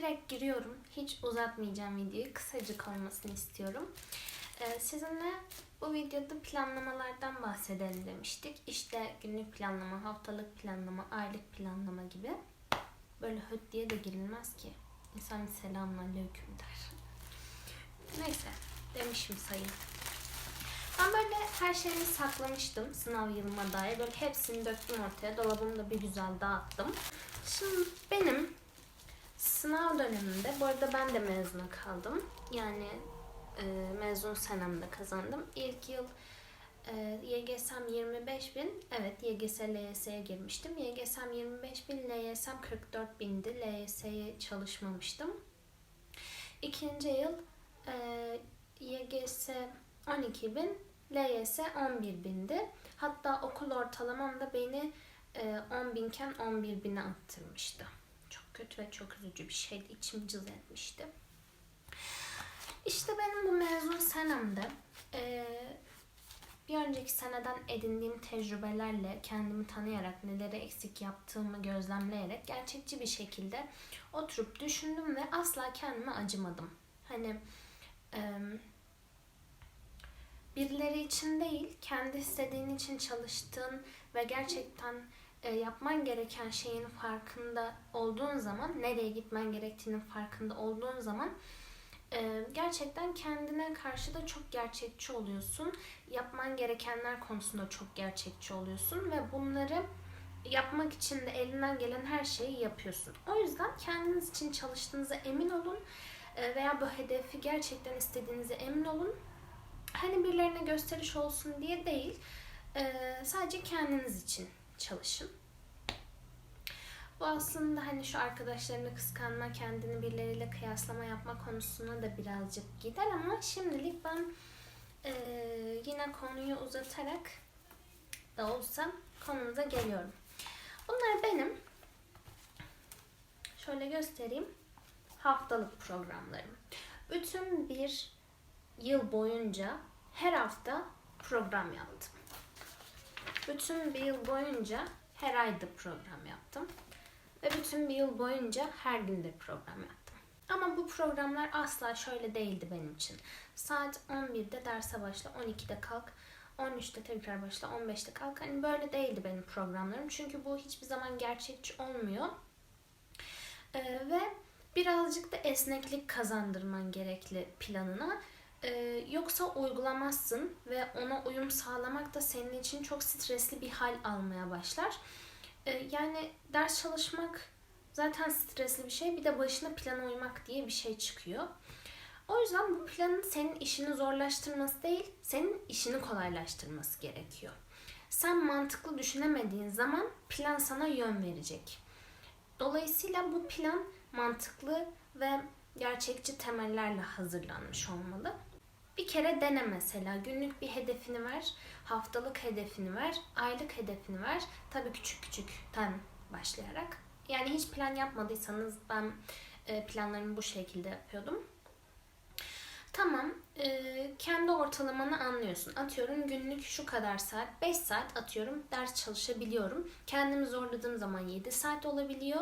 direkt giriyorum. Hiç uzatmayacağım videoyu. Kısacık olmasını istiyorum. Ee, sizinle bu videoda planlamalardan bahsedelim demiştik. İşte günlük planlama, haftalık planlama, aylık planlama gibi. Böyle höt diye de girilmez ki. İnsan bir selamünaleyküm der. Neyse demişim sayın. Ben böyle her şeyimi saklamıştım sınav yılıma dair. Böyle hepsini döktüm ortaya. Dolabımda bir güzel dağıttım. Şimdi benim sınav döneminde, bu arada ben de mezuna kaldım. Yani e, mezun senemde kazandım. İlk yıl e, YGS'm 25 bin. Evet YGS LYS'ye girmiştim. YGS'm 25 bin, LYS'm 44 bindi. LYS'ye çalışmamıştım. İkinci yıl e, YGS 12 bin, LYS 11 bindi. Hatta okul ortalamam da beni e, 10 binken 11 bine attırmıştı. Kötü ve çok üzücü bir şeydi. İçim cız etmişti. İşte benim bu mezun senemde e, bir önceki seneden edindiğim tecrübelerle kendimi tanıyarak neleri eksik yaptığımı gözlemleyerek gerçekçi bir şekilde oturup düşündüm ve asla kendime acımadım. Hani e, birileri için değil, kendi istediğin için çalıştığın ve gerçekten e, yapman gereken şeyin farkında olduğun zaman, nereye gitmen gerektiğinin farkında olduğun zaman e, gerçekten kendine karşı da çok gerçekçi oluyorsun. Yapman gerekenler konusunda çok gerçekçi oluyorsun ve bunları yapmak için de elinden gelen her şeyi yapıyorsun. O yüzden kendiniz için çalıştığınıza emin olun e, veya bu hedefi gerçekten istediğinize emin olun. Hani birilerine gösteriş olsun diye değil, e, sadece kendiniz için çalışın. Bu aslında hani şu arkadaşlarını kıskanma, kendini birileriyle kıyaslama yapma konusuna da birazcık gider ama şimdilik ben e, yine konuyu uzatarak da olsa konumuza geliyorum. Bunlar benim şöyle göstereyim haftalık programlarım. Bütün bir yıl boyunca her hafta program yaptım. Bütün bir yıl boyunca her ayda program yaptım. Ve bütün bir yıl boyunca her günde program yaptım. Ama bu programlar asla şöyle değildi benim için. Saat 11'de derse başla, 12'de kalk, 13'te tekrar başla, 15'te kalk. Hani böyle değildi benim programlarım. Çünkü bu hiçbir zaman gerçekçi olmuyor. Ee, ve birazcık da esneklik kazandırman gerekli planına. Ee, yoksa uygulamazsın ve ona uyum sağlamak da senin için çok stresli bir hal almaya başlar. Ee, yani ders çalışmak zaten stresli bir şey. Bir de başına plana uymak diye bir şey çıkıyor. O yüzden bu planın senin işini zorlaştırması değil, senin işini kolaylaştırması gerekiyor. Sen mantıklı düşünemediğin zaman plan sana yön verecek. Dolayısıyla bu plan mantıklı ve gerçekçi temellerle hazırlanmış olmalı. Bir kere dene mesela. Günlük bir hedefini ver, haftalık hedefini ver, aylık hedefini ver. Tabii küçük küçükten başlayarak. Yani hiç plan yapmadıysanız ben e, planlarımı bu şekilde yapıyordum. Tamam, e, kendi ortalamanı anlıyorsun. Atıyorum günlük şu kadar saat, 5 saat atıyorum ders çalışabiliyorum. Kendimi zorladığım zaman 7 saat olabiliyor.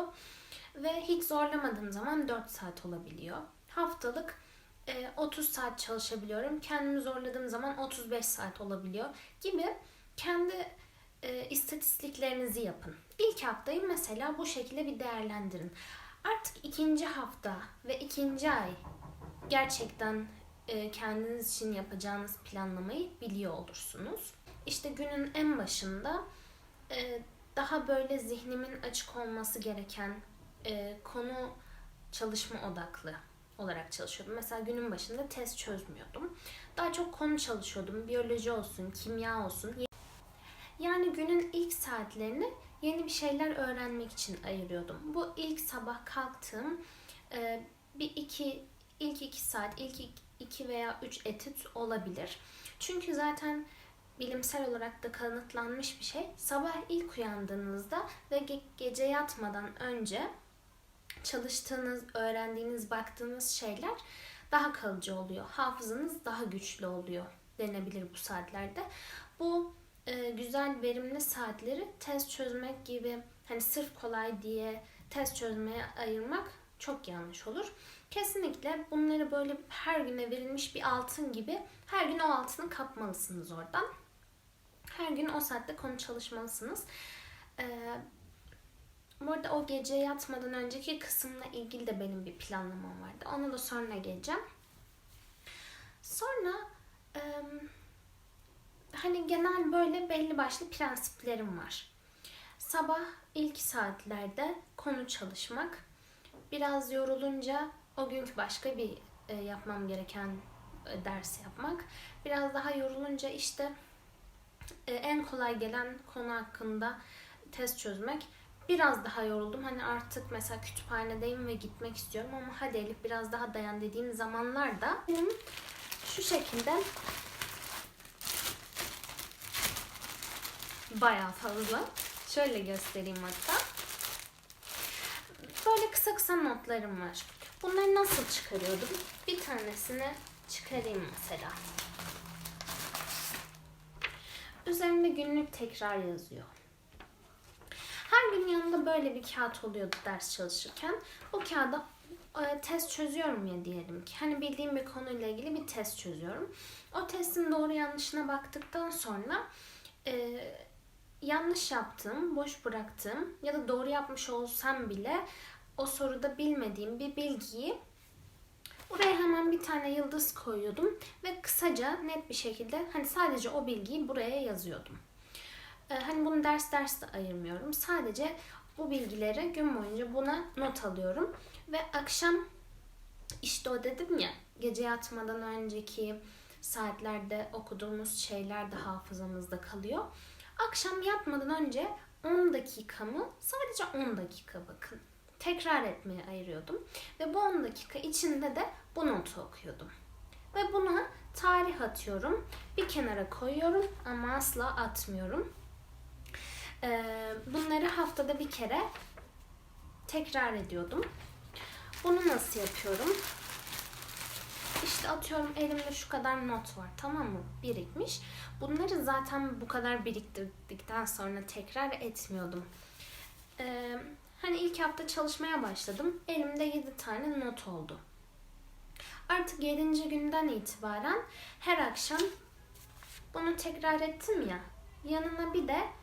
Ve hiç zorlamadığım zaman 4 saat olabiliyor. Haftalık 30 saat çalışabiliyorum. Kendimi zorladığım zaman 35 saat olabiliyor gibi kendi e, istatistiklerinizi yapın. İlk haftayı mesela bu şekilde bir değerlendirin. Artık ikinci hafta ve ikinci ay gerçekten e, kendiniz için yapacağınız planlamayı biliyor olursunuz. İşte günün en başında e, daha böyle zihnimin açık olması gereken e, konu çalışma odaklı olarak çalışıyordum. Mesela günün başında test çözmüyordum. Daha çok konu çalışıyordum. Biyoloji olsun, kimya olsun. Yani günün ilk saatlerini yeni bir şeyler öğrenmek için ayırıyordum. Bu ilk sabah kalktığım e, bir iki, ilk iki saat, ilk iki veya üç etüt olabilir. Çünkü zaten bilimsel olarak da kanıtlanmış bir şey. Sabah ilk uyandığınızda ve ge- gece yatmadan önce çalıştığınız, öğrendiğiniz, baktığınız şeyler daha kalıcı oluyor. Hafızanız daha güçlü oluyor denebilir bu saatlerde. Bu e, güzel verimli saatleri test çözmek gibi hani sırf kolay diye test çözmeye ayırmak çok yanlış olur. Kesinlikle bunları böyle her güne verilmiş bir altın gibi her gün o altını kapmalısınız oradan. Her gün o saatte konu çalışmalısınız. Ee, bu arada o gece yatmadan önceki kısımla ilgili de benim bir planlamam vardı. Ona da sonra geleceğim. Sonra hani genel böyle belli başlı prensiplerim var. Sabah ilk saatlerde konu çalışmak. Biraz yorulunca o günkü başka bir e, yapmam gereken e, ders yapmak. Biraz daha yorulunca işte e, en kolay gelen konu hakkında test çözmek. Biraz daha yoruldum. Hani artık mesela kütüphanedeyim ve gitmek istiyorum ama hadi Elif biraz daha dayan dediğim zamanlarda benim şu şekilde bayağı fazla. Şöyle göstereyim hatta. Böyle kısa kısa notlarım var. Bunları nasıl çıkarıyordum? Bir tanesini çıkarayım mesela. Üzerinde günlük tekrar yazıyor. Her gün yanında böyle bir kağıt oluyordu ders çalışırken. O kağıda e, test çözüyorum ya diyelim ki. Hani bildiğim bir konuyla ilgili bir test çözüyorum. O testin doğru yanlışına baktıktan sonra e, yanlış yaptığım, boş bıraktığım ya da doğru yapmış olsam bile o soruda bilmediğim bir bilgiyi Oraya hemen bir tane yıldız koyuyordum ve kısaca net bir şekilde hani sadece o bilgiyi buraya yazıyordum. Ee, hani bunu ders ders de ayırmıyorum. Sadece bu bilgileri gün boyunca buna not alıyorum ve akşam işte o dedim ya gece yatmadan önceki saatlerde okuduğumuz şeyler de hafızamızda kalıyor. Akşam yatmadan önce 10 dakikamı sadece 10 dakika bakın tekrar etmeye ayırıyordum. Ve bu 10 dakika içinde de bu notu okuyordum. Ve buna tarih atıyorum. Bir kenara koyuyorum ama asla atmıyorum. Haftada bir kere tekrar ediyordum. Bunu nasıl yapıyorum? İşte atıyorum elimde şu kadar not var tamam mı? Birikmiş. Bunları zaten bu kadar biriktirdikten sonra tekrar etmiyordum. Ee, Hani ilk hafta çalışmaya başladım. Elimde 7 tane not oldu. Artık 7. günden itibaren her akşam bunu tekrar ettim ya. Yanına bir de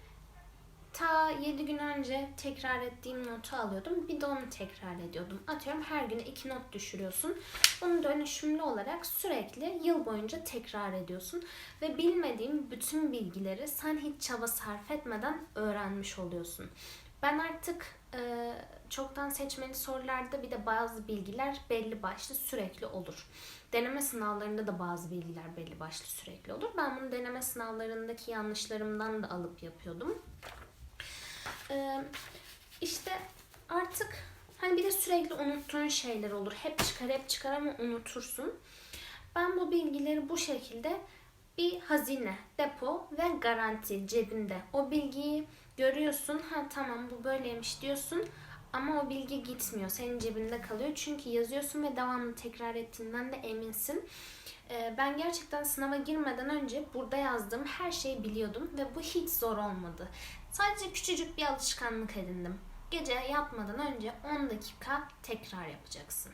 ta 7 gün önce tekrar ettiğim notu alıyordum. Bir de onu tekrar ediyordum. Atıyorum her güne 2 not düşürüyorsun. Bunu dönüşümlü olarak sürekli yıl boyunca tekrar ediyorsun. Ve bilmediğim bütün bilgileri sen hiç çaba sarf etmeden öğrenmiş oluyorsun. Ben artık e, çoktan seçmeli sorularda bir de bazı bilgiler belli başlı sürekli olur. Deneme sınavlarında da bazı bilgiler belli başlı sürekli olur. Ben bunu deneme sınavlarındaki yanlışlarımdan da alıp yapıyordum. E, işte artık hani bir de sürekli unuttuğun şeyler olur. Hep çıkar hep çıkar ama unutursun. Ben bu bilgileri bu şekilde bir hazine, depo ve garanti cebinde. O bilgiyi görüyorsun. Ha tamam bu böyleymiş diyorsun. Ama o bilgi gitmiyor. Senin cebinde kalıyor. Çünkü yazıyorsun ve devamlı tekrar ettiğinden de eminsin. Ee, ben gerçekten sınava girmeden önce burada yazdığım her şeyi biliyordum ve bu hiç zor olmadı. Sadece küçücük bir alışkanlık edindim. Gece yatmadan önce 10 dakika tekrar yapacaksın.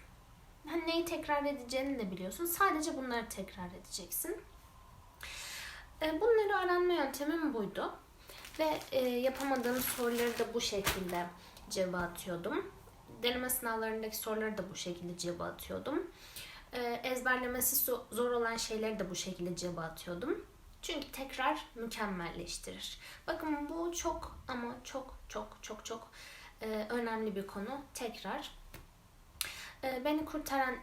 Hani neyi tekrar edeceğini de biliyorsun. Sadece bunları tekrar edeceksin. Ee, bunları öğrenme yöntemim buydu. Ve e, yapamadığım soruları da bu şekilde cevap atıyordum. Deneme sınavlarındaki soruları da bu şekilde cevap atıyordum. E, ezberlemesi zor olan şeyleri de bu şekilde cevap atıyordum. Çünkü tekrar mükemmelleştirir. Bakın bu çok ama çok çok çok çok e, önemli bir konu. Tekrar. E, beni kurtaran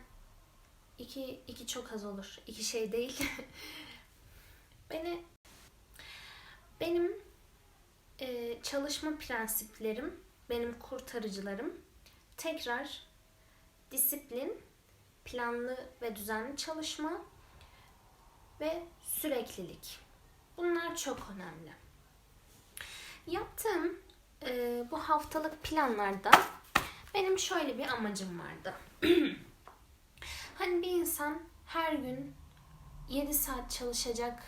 iki, iki çok az olur. İki şey değil. beni benim e, çalışma prensiplerim, benim kurtarıcılarım tekrar disiplin, planlı ve düzenli çalışma ve süreklilik. Bunlar çok önemli. Yaptığım e, bu haftalık planlarda benim şöyle bir amacım vardı. hani bir insan her gün 7 saat çalışacak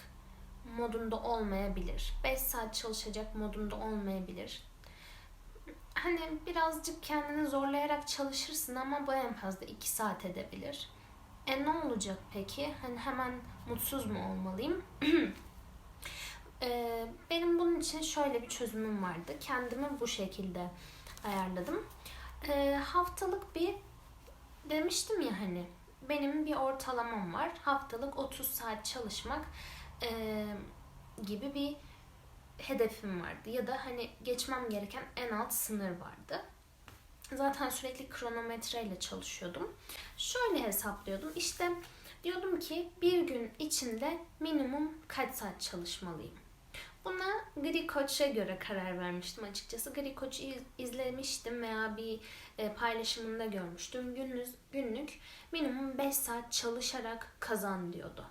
modunda olmayabilir. 5 saat çalışacak modunda olmayabilir. hani birazcık kendini zorlayarak çalışırsın ama bu en fazla 2 saat edebilir. E ne olacak peki? Hani hemen mutsuz mu olmalıyım? E, benim bunun için şöyle bir çözümüm vardı. Kendimi bu şekilde ayarladım. E, haftalık bir demiştim ya hani benim bir ortalamam var. Haftalık 30 saat çalışmak e, gibi bir hedefim vardı. Ya da hani geçmem gereken en alt sınır vardı. Zaten sürekli kronometreyle çalışıyordum. Şöyle hesaplıyordum. İşte diyordum ki bir gün içinde minimum kaç saat çalışmalıyım. Buna Gri Koç'a göre karar vermiştim açıkçası. Gri Koç'u iz- izlemiştim veya bir e, paylaşımında görmüştüm. Günlük, günlük minimum 5 saat çalışarak kazan diyordu.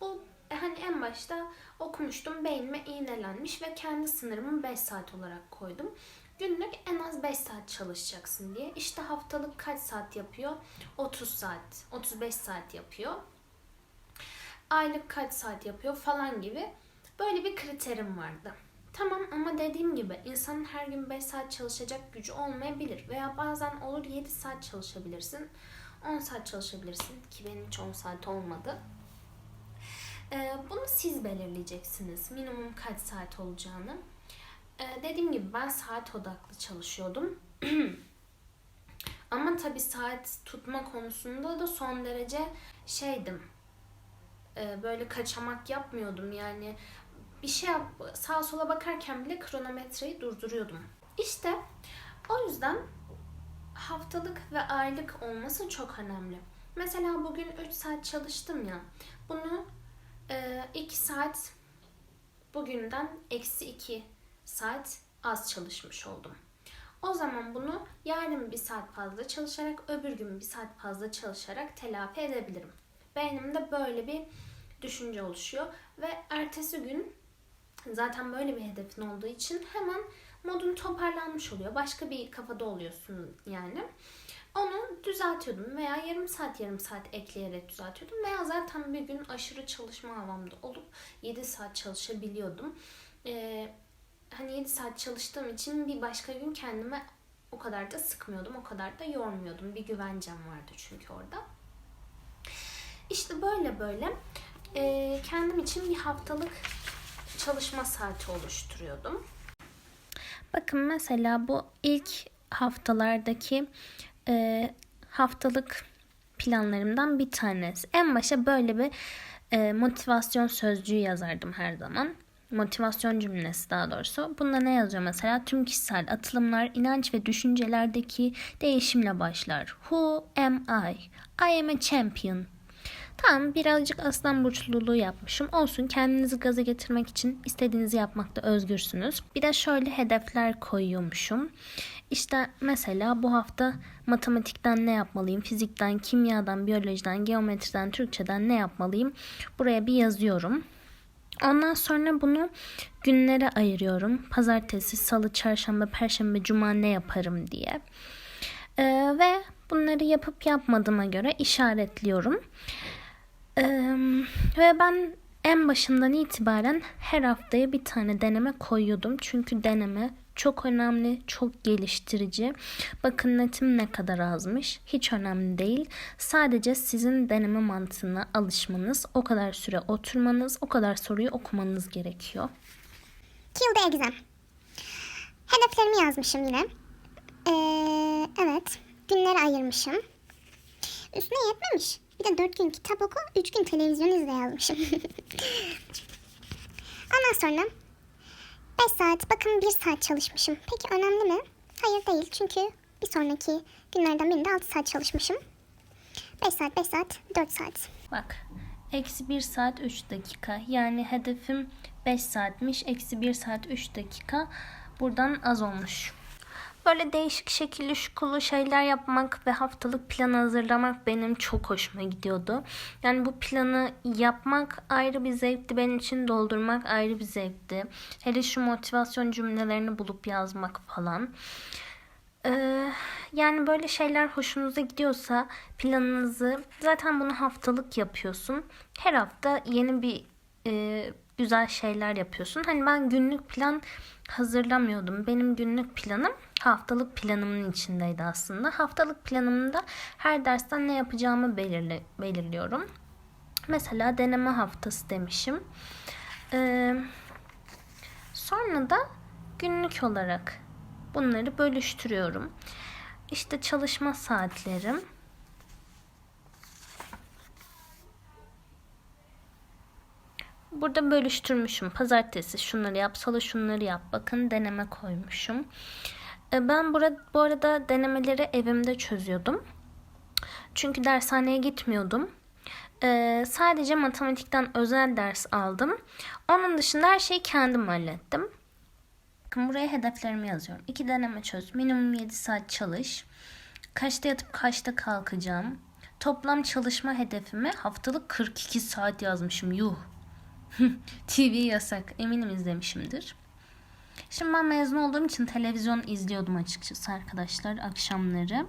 Bu e, hani en başta okumuştum beynime iğnelenmiş ve kendi sınırımı 5 saat olarak koydum. Günlük en az 5 saat çalışacaksın diye. İşte haftalık kaç saat yapıyor? 30 saat, 35 saat yapıyor. Aylık kaç saat yapıyor falan gibi böyle bir kriterim vardı. Tamam ama dediğim gibi insanın her gün 5 saat çalışacak gücü olmayabilir veya bazen olur 7 saat çalışabilirsin. 10 saat çalışabilirsin ki benim hiç 10 saat olmadı. Ee, bunu siz belirleyeceksiniz. Minimum kaç saat olacağını. Ee, dediğim gibi ben saat odaklı çalışıyordum. Ama tabii saat tutma konusunda da son derece şeydim. Ee, böyle kaçamak yapmıyordum yani. Bir şey yap, sağa sola bakarken bile kronometreyi durduruyordum. İşte o yüzden haftalık ve aylık olması çok önemli. Mesela bugün 3 saat çalıştım ya. Bunu 2 saat bugünden eksi 2 saat az çalışmış oldum. O zaman bunu yarın bir saat fazla çalışarak, öbür gün bir saat fazla çalışarak telafi edebilirim. Beynimde böyle bir düşünce oluşuyor ve ertesi gün zaten böyle bir hedefin olduğu için hemen modun toparlanmış oluyor. Başka bir kafada oluyorsun yani. Onu düzeltiyordum veya yarım saat yarım saat ekleyerek düzeltiyordum veya zaten bir gün aşırı çalışma havamda olup 7 saat çalışabiliyordum. Ee, hani 7 saat çalıştığım için bir başka gün kendime o kadar da sıkmıyordum, o kadar da yormuyordum. Bir güvencem vardı çünkü orada. İşte böyle böyle e, kendim için bir haftalık çalışma saati oluşturuyordum. Bakın mesela bu ilk haftalardaki e, haftalık planlarımdan bir tanesi. En başa böyle bir e, motivasyon sözcüğü yazardım her zaman. Motivasyon cümlesi daha doğrusu. Bunda ne yazıyor mesela? Tüm kişisel atılımlar inanç ve düşüncelerdeki değişimle başlar. Who am I? I am a champion. Tamam birazcık aslan burçluluğu yapmışım. Olsun kendinizi gaza getirmek için istediğinizi yapmakta özgürsünüz. Bir de şöyle hedefler koyuyormuşum. İşte mesela bu hafta matematikten ne yapmalıyım? Fizikten, kimyadan, biyolojiden, geometriden, Türkçeden ne yapmalıyım? Buraya bir yazıyorum. Ondan sonra bunu günlere ayırıyorum. Pazartesi, salı, çarşamba, perşembe, cuma ne yaparım diye. Ee, ve bunları yapıp yapmadığıma göre işaretliyorum. Ee, ve ben en başından itibaren her haftaya bir tane deneme koyuyordum. Çünkü deneme çok önemli, çok geliştirici. Bakın netim ne kadar azmış. Hiç önemli değil. Sadece sizin deneme mantığına alışmanız, o kadar süre oturmanız, o kadar soruyu okumanız gerekiyor. Kilde egzem. Hedeflerimi yazmışım yine. Ee, evet. Günleri ayırmışım. Üstüne yetmemiş. Bir de 4 gün kitap oku, 3 gün televizyon izle yazmışım. Ondan sonra 5 saat, bakın 1 saat çalışmışım. Peki önemli mi? Hayır değil. Çünkü bir sonraki günlerden birinde 6 saat çalışmışım. 5 saat, 5 saat, 4 saat. Bak. Eksi 1 saat 3 dakika. Yani hedefim 5 saatmiş. Eksi 1 saat 3 dakika. Buradan az olmuş. Böyle değişik şekilli şukulu şeyler yapmak ve haftalık plan hazırlamak benim çok hoşuma gidiyordu. Yani bu planı yapmak ayrı bir zevkti. Benim için doldurmak ayrı bir zevkti. Hele şu motivasyon cümlelerini bulup yazmak falan. Ee, yani böyle şeyler hoşunuza gidiyorsa planınızı zaten bunu haftalık yapıyorsun. Her hafta yeni bir e, güzel şeyler yapıyorsun. Hani ben günlük plan hazırlamıyordum. Benim günlük planım haftalık planımın içindeydi aslında. Haftalık planımda her dersten ne yapacağımı belirli, belirliyorum. Mesela deneme haftası demişim. Ee, sonra da günlük olarak bunları bölüştürüyorum. İşte çalışma saatlerim. Burada bölüştürmüşüm. Pazartesi şunları yap, salı şunları yap. Bakın deneme koymuşum. E, Ben burada, bu arada denemeleri evimde çözüyordum. Çünkü dershaneye gitmiyordum. E, sadece matematikten özel ders aldım. Onun dışında her şeyi kendim hallettim. Bakın buraya hedeflerimi yazıyorum. İki deneme çöz. Minimum 7 saat çalış. Kaçta yatıp kaçta kalkacağım. Toplam çalışma hedefimi haftalık 42 saat yazmışım. Yuh. TV yasak. Eminim izlemişimdir. Şimdi ben mezun olduğum için televizyon izliyordum açıkçası arkadaşlar akşamları.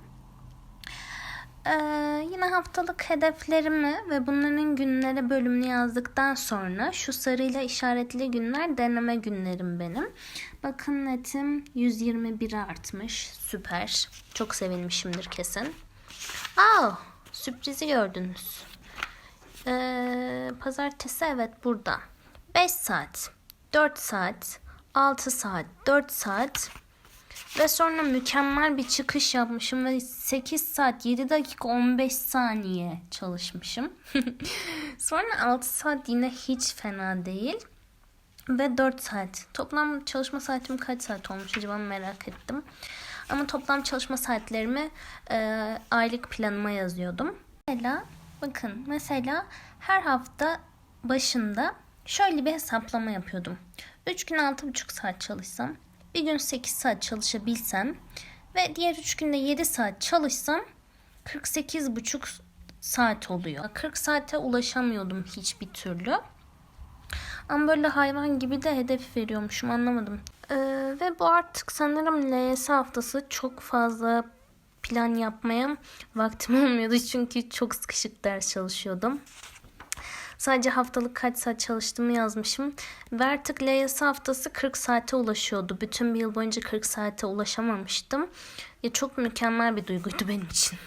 Ee, yine haftalık hedeflerimi ve bunların günlere bölümünü yazdıktan sonra şu sarıyla işaretli günler deneme günlerim benim. Bakın netim 121 artmış. Süper. Çok sevinmişimdir kesin. Aa, sürprizi gördünüz. Ee, pazartesi evet burada. 5 saat, 4 saat, 6 saat, 4 saat ve sonra mükemmel bir çıkış yapmışım ve 8 saat 7 dakika 15 saniye çalışmışım. sonra 6 saat yine hiç fena değil. Ve 4 saat. Toplam çalışma saatim kaç saat olmuş acaba merak ettim. Ama toplam çalışma saatlerimi e, aylık planıma yazıyordum. Mesela bakın mesela her hafta başında şöyle bir hesaplama yapıyordum. 3 gün 6,5 saat çalışsam, bir gün 8 saat çalışabilsem ve diğer 3 günde 7 saat çalışsam 48,5 saat oluyor. 40 saate ulaşamıyordum hiçbir türlü. Ama böyle hayvan gibi de hedef veriyormuşum anlamadım. Ee, ve bu artık sanırım LYS haftası çok fazla plan yapmaya vaktim olmuyordu. Çünkü çok sıkışık ders çalışıyordum. Sadece haftalık kaç saat çalıştığımı yazmışım. Ve artık LYS haftası 40 saate ulaşıyordu. Bütün bir yıl boyunca 40 saate ulaşamamıştım. Ya çok mükemmel bir duyguydu benim için.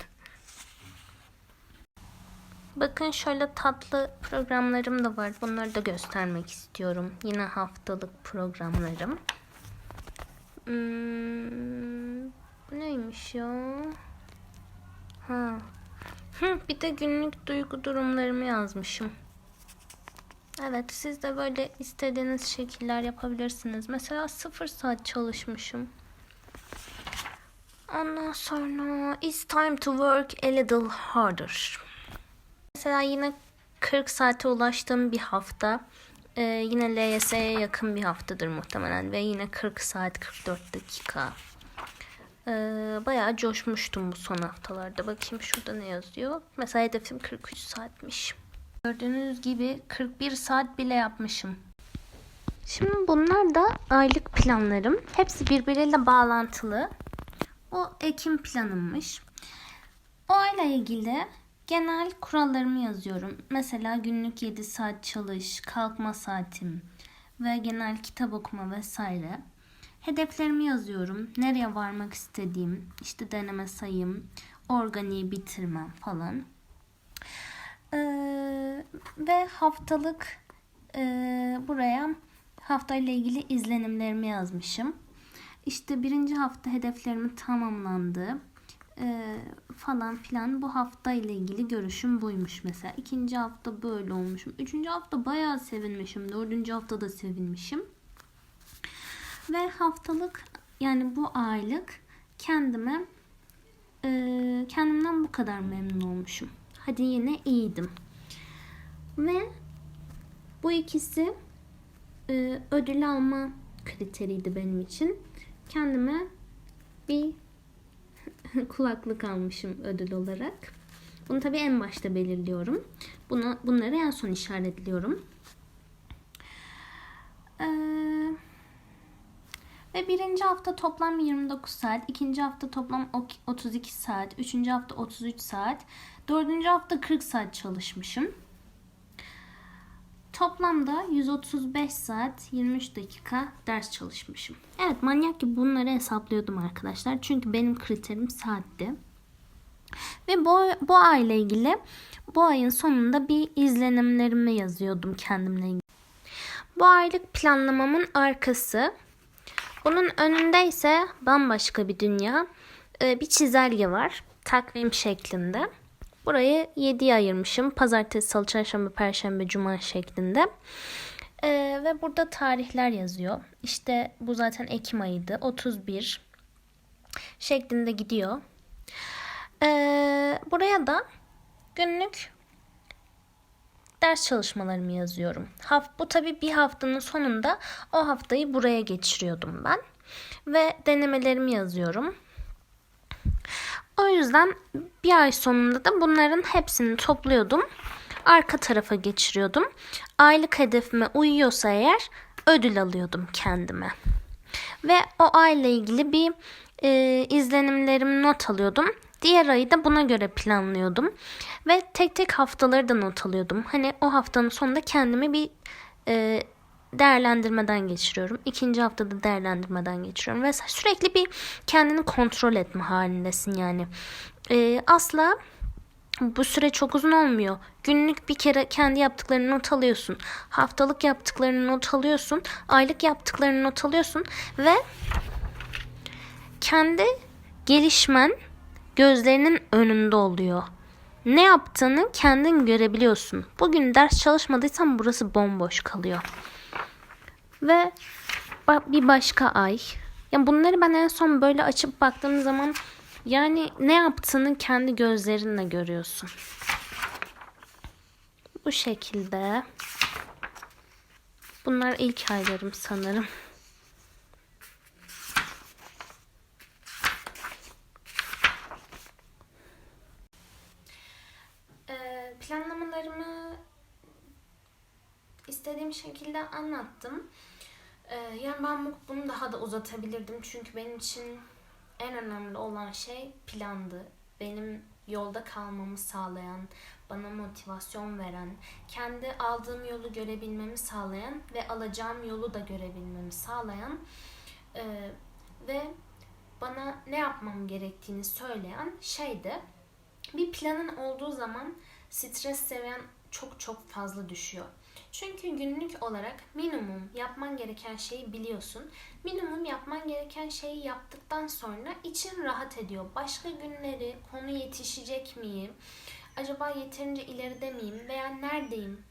Bakın şöyle tatlı programlarım da var. Bunları da göstermek istiyorum. Yine haftalık programlarım. Hmm, bu neymiş ya? Ha. Bir de günlük duygu durumlarımı yazmışım. Evet siz de böyle istediğiniz şekiller yapabilirsiniz. Mesela sıfır saat çalışmışım. Ondan sonra it's time to work a little harder. Mesela yine 40 saate ulaştığım bir hafta. Ee, yine LYS'ye yakın bir haftadır muhtemelen. Ve yine 40 saat 44 dakika. Ee, bayağı coşmuştum bu son haftalarda. Bakayım şurada ne yazıyor. Mesela hedefim 43 saatmiş. Gördüğünüz gibi 41 saat bile yapmışım. Şimdi bunlar da aylık planlarım. Hepsi birbiriyle bağlantılı. O Ekim planımmış. O ayla ilgili genel kurallarımı yazıyorum. Mesela günlük 7 saat çalış, kalkma saatim ve genel kitap okuma vesaire. Hedeflerimi yazıyorum. Nereye varmak istediğim, işte deneme sayım, organiği bitirmem falan. Ee, ve haftalık e, buraya haftayla ilgili izlenimlerimi yazmışım. İşte birinci hafta hedeflerimi tamamlandı e, falan filan. Bu hafta ile ilgili görüşüm buymuş mesela. İkinci hafta böyle olmuşum. Üçüncü hafta bayağı sevinmişim. Dördüncü hafta da sevinmişim. Ve haftalık yani bu aylık kendime e, kendimden bu kadar memnun olmuşum. Hadi yine iyiydim. Ve bu ikisi e, ödül alma kriteriydi benim için. Kendime bir kulaklık almışım ödül olarak. Bunu tabii en başta belirliyorum. Bunu, bunları en son işaretliyorum. Ee, ve birinci hafta toplam 29 saat, ikinci hafta toplam 32 saat, üçüncü hafta 33 saat, dördüncü hafta 40 saat çalışmışım. Toplamda 135 saat 23 dakika ders çalışmışım. Evet manyak gibi bunları hesaplıyordum arkadaşlar. Çünkü benim kriterim saatti. Ve bu, bu ayla ilgili bu ayın sonunda bir izlenimlerimi yazıyordum kendimle ilgili. Bu aylık planlamamın arkası. Bunun önünde ise bambaşka bir dünya. Ee, bir çizelge var. Takvim şeklinde. Burayı 7'ye ayırmışım. Pazartesi, salı, çarşamba, perşembe, cuma şeklinde. Ee, ve burada tarihler yazıyor. İşte bu zaten Ekim ayıydı. 31 şeklinde gidiyor. Ee, buraya da günlük ders çalışmalarımı yazıyorum. Haf bu tabii bir haftanın sonunda o haftayı buraya geçiriyordum ben. Ve denemelerimi yazıyorum. O yüzden bir ay sonunda da bunların hepsini topluyordum. Arka tarafa geçiriyordum. Aylık hedefime uyuyorsa eğer ödül alıyordum kendime. Ve o ayla ilgili bir e, izlenimlerimi not alıyordum. Diğer ayı da buna göre planlıyordum. Ve tek tek haftaları da not alıyordum. Hani o haftanın sonunda kendimi bir e, değerlendirmeden geçiriyorum. İkinci haftada değerlendirmeden geçiriyorum. Ve sürekli bir kendini kontrol etme halindesin yani. E, asla bu süre çok uzun olmuyor. Günlük bir kere kendi yaptıklarını not alıyorsun. Haftalık yaptıklarını not alıyorsun. Aylık yaptıklarını not alıyorsun. Ve kendi gelişmen gözlerinin önünde oluyor. Ne yaptığını kendin görebiliyorsun. Bugün ders çalışmadıysan burası bomboş kalıyor. Ve bir başka ay. Ya bunları ben en son böyle açıp baktığım zaman yani ne yaptığını kendi gözlerinle görüyorsun. Bu şekilde. Bunlar ilk aylarım sanırım. Ee, planlamalarımı istediğim şekilde anlattım. Ee, yani ben bu- bunu daha da uzatabilirdim çünkü benim için en önemli olan şey plandı. Benim yolda kalmamı sağlayan, bana motivasyon veren, kendi aldığım yolu görebilmemi sağlayan ve alacağım yolu da görebilmemi sağlayan e, ve bana ne yapmam gerektiğini söyleyen şeydi. Bir planın olduğu zaman stres seviyen çok çok fazla düşüyor. Çünkü günlük olarak minimum yapman gereken şeyi biliyorsun. Minimum yapman gereken şeyi yaptıktan sonra için rahat ediyor. Başka günleri konu yetişecek miyim? Acaba yeterince ileride miyim veya neredeyim?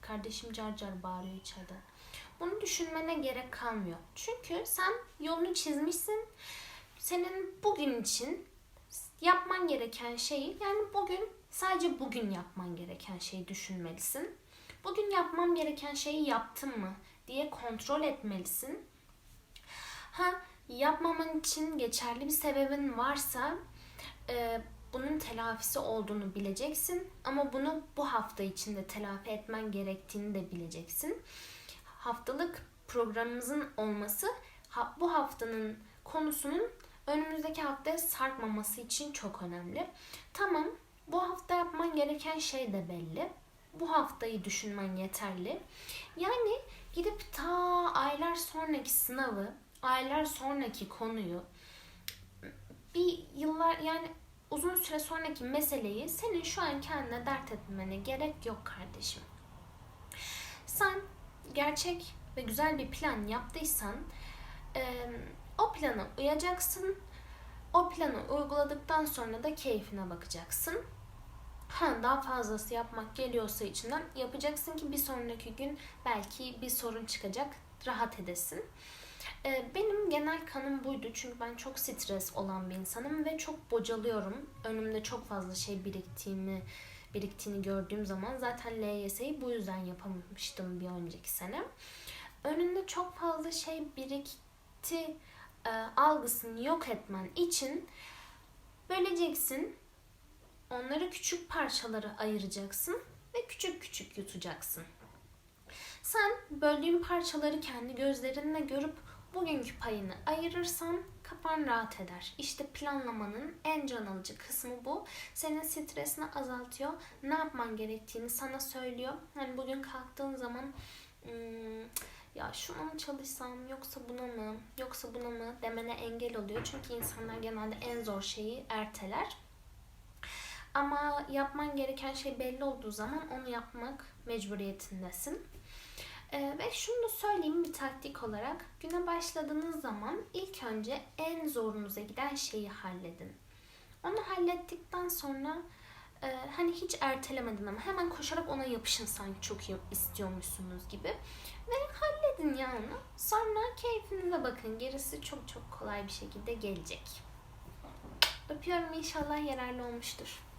Kardeşim car car bağırıyor içeride. Bunu düşünmene gerek kalmıyor. Çünkü sen yolunu çizmişsin. Senin bugün için yapman gereken şeyi yani bugün sadece bugün yapman gereken şeyi düşünmelisin. Bugün yapmam gereken şeyi yaptım mı diye kontrol etmelisin. Ha yapmaman için geçerli bir sebebin varsa e, bunun telafisi olduğunu bileceksin ama bunu bu hafta içinde telafi etmen gerektiğini de bileceksin. Haftalık programımızın olması bu haftanın konusunun önümüzdeki haftaya sarkmaması için çok önemli. Tamam, bu hafta yapman gereken şey de belli. Bu haftayı düşünmen yeterli. Yani gidip ta aylar sonraki sınavı, aylar sonraki konuyu, bir yıllar yani uzun süre sonraki meseleyi senin şu an kendine dert etmene gerek yok kardeşim. Sen gerçek ve güzel bir plan yaptıysan o plana uyacaksın. O planı uyguladıktan sonra da keyfine bakacaksın. Ha, daha fazlası yapmak geliyorsa içinden yapacaksın ki bir sonraki gün belki bir sorun çıkacak, rahat edesin. Ee, benim genel kanım buydu çünkü ben çok stres olan bir insanım ve çok bocalıyorum. Önümde çok fazla şey biriktiğini biriktiğini gördüğüm zaman zaten LYS'yi bu yüzden yapamamıştım bir önceki sene. Önünde çok fazla şey birikti e, algısını yok etmen için böleceksin. Onları küçük parçalara ayıracaksın ve küçük küçük yutacaksın. Sen böldüğün parçaları kendi gözlerinle görüp bugünkü payını ayırırsan kafan rahat eder. İşte planlamanın en can alıcı kısmı bu. Senin stresini azaltıyor. Ne yapman gerektiğini sana söylüyor. Hani bugün kalktığın zaman "Hmm, ya şuna mı çalışsam yoksa buna mı yoksa buna mı demene engel oluyor. Çünkü insanlar genelde en zor şeyi erteler. Ama yapman gereken şey belli olduğu zaman onu yapmak mecburiyetindesin. Ee, ve şunu da söyleyeyim bir taktik olarak. Güne başladığınız zaman ilk önce en zorunuza giden şeyi halledin. Onu hallettikten sonra e, hani hiç ertelemedim ama hemen koşarak ona yapışın sanki çok istiyormuşsunuz gibi. Ve halledin ya onu. Sonra keyfinize bakın. Gerisi çok çok kolay bir şekilde gelecek. Öpüyorum inşallah yararlı olmuştur.